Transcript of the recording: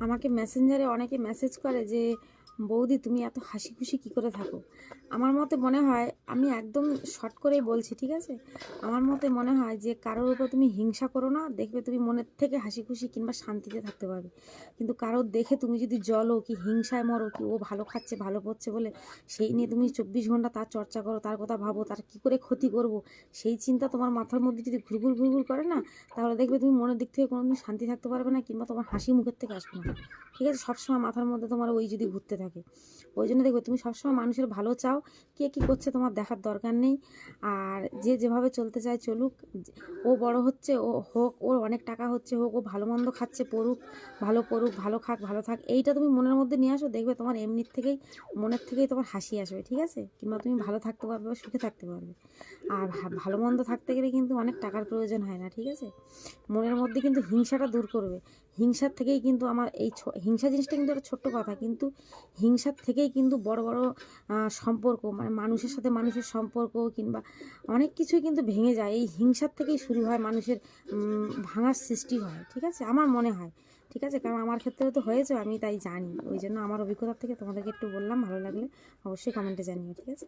আমাকে মেসেঞ্জারে অনেকে মেসেজ করে যে বৌদি, তুমি এত হাসি খুশি কী করে থাকো? আমার মতে মনে হয়, আমি একদম শর্ট করেই বলছি, ঠিক আছে? আমার মতে মনে হয় যে, কারোর উপর তুমি হিংসা করো না, দেখবে তুমি মনের থেকে হাসি খুশি কিংবা শান্তিতে থাকতে পারবে। কিন্তু কারোর দেখে তুমি যদি জলো কি, হিংসায় মরো কি, ও ভালো খাচ্ছে, ভালো পড়ছে বলে সেই নিয়ে তুমি চব্বিশ ঘণ্টা তার চর্চা করো, তার কথা ভাবো, তার কী করে ক্ষতি করব, সেই চিন্তা তোমার মাথার মধ্যে যদি ঘুরঘুর ঘুরঘুর করে না, তাহলে দেখবে তুমি মনের দিক থেকে কোনোদিন শান্তি থাকতে পারবে না কিংবা তোমার হাসি মুখের থেকে আসবে না। ঠিক আছে? সবসময় মাথার মধ্যে তোমার ওই যদি ঘুরতে থাকে। ওই জন্য দেখবে তুমি সবসময় মানুষের ভালো চাও, কে কী করছে তোমার দেখার দরকার নেই। আর যে যেভাবে চলতে চায় চলুক, ও বড় হচ্ছে, ও হোক, ওর অনেক টাকা হচ্ছে হোক, ও ভালো মন্দ খাচ্ছে, পড়ুক, ভালো পড়ুক, ভালো খাক, ভালো থাক, এইটা তুমি মনের মধ্যে নিয়ে আসো, দেখবে তোমার এমনির থেকেই, মনের থেকেই তোমার হাসি আসবে, ঠিক আছে? কিংবা তুমি ভালো থাকতে পারবে বা সুখে থাকতে পারবে। আর ভালো মন্দ থাকতে গেলে কিন্তু অনেক টাকার প্রয়োজন হয় না, ঠিক আছে? মনের মধ্যে কিন্তু হিংসাটা দূর করবে। হিংসার থেকেই কিন্তু আমার এই হিংসা জিনিসটা কিন্তু একটা ছোট্ট কথা, কিন্তু হিংসার থেকেই কিন্তু বড় বড় সম্পর্ক মানে মানুষের সাথে মানুষের সম্পর্ক কিংবা অনেক কিছুই কিন্তু ভেঙে যায়। এই হিংসার থেকেই শুরু হয়, মানুষের ভাঙার সৃষ্টি হয়, ঠিক আছে? আমার মনে হয়, ঠিক আছে? কারণ আমার ক্ষেত্রেও তো হয়েছে, আমি তাই জানি। ওই জন্য আমার অভিজ্ঞতা থেকে তোমাদেরকে একটু বললাম, ভালো লাগলে অবশ্যই কমেন্টে জানিও, ঠিক আছে?